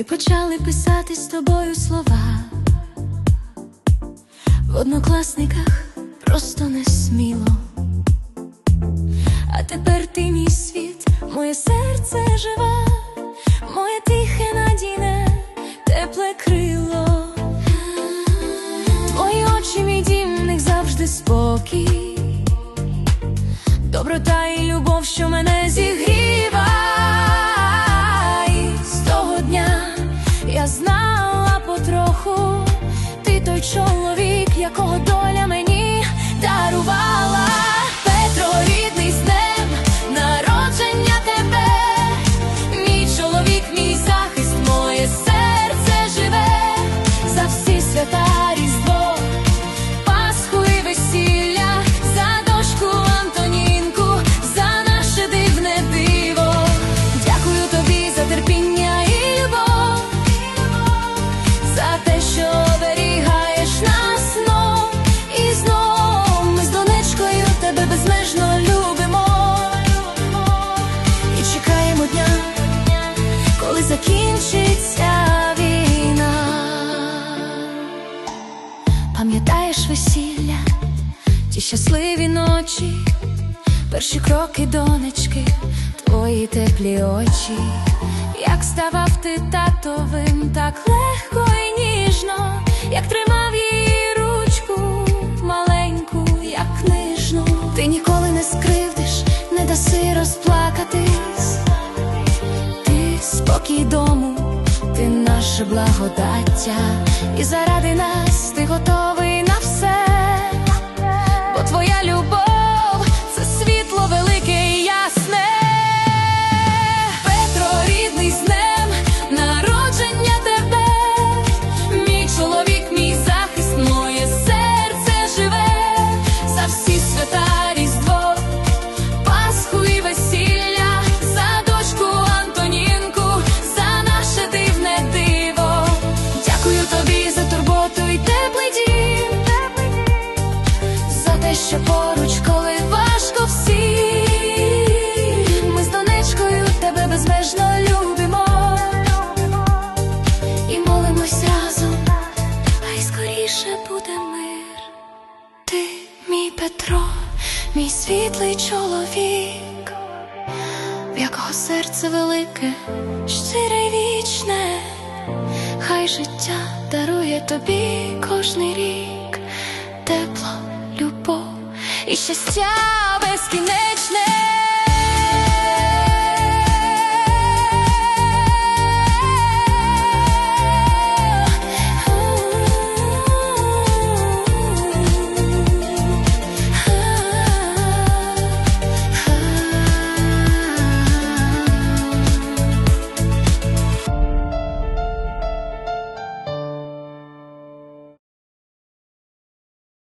Ми почали писати з тобою слова. В однокласниках просто не сміло. А тепер ти мій світ, моє серце живе, моє тихе надійне, тепле крило. Твої очі, мій дім, в них завжди спокій. Доброта і любов, що мене зігріва. Ти той чоловік, Пам'ятаєш весілля, ті щасливі ночі, перші кроки донечки, твої теплі очі, як ставав ти татовим, так легко і ніжно, як тримав її ручку маленьку, як книжну. Ти ніколи не скривдиш, не даси розплакатись. Ти спокій дому, ти наше благодаття, і заради нас ти готовий що поруч, коли важко всім. Ми з донечкою тебе безмежно любимо і молимось разом, хай скоріше буде мир. Ти, мій Петро, мій світлий чоловік, в якого серце велике, щире й вічне, хай життя дарує тобі кожний рік, тепло, і щастя безкінечне.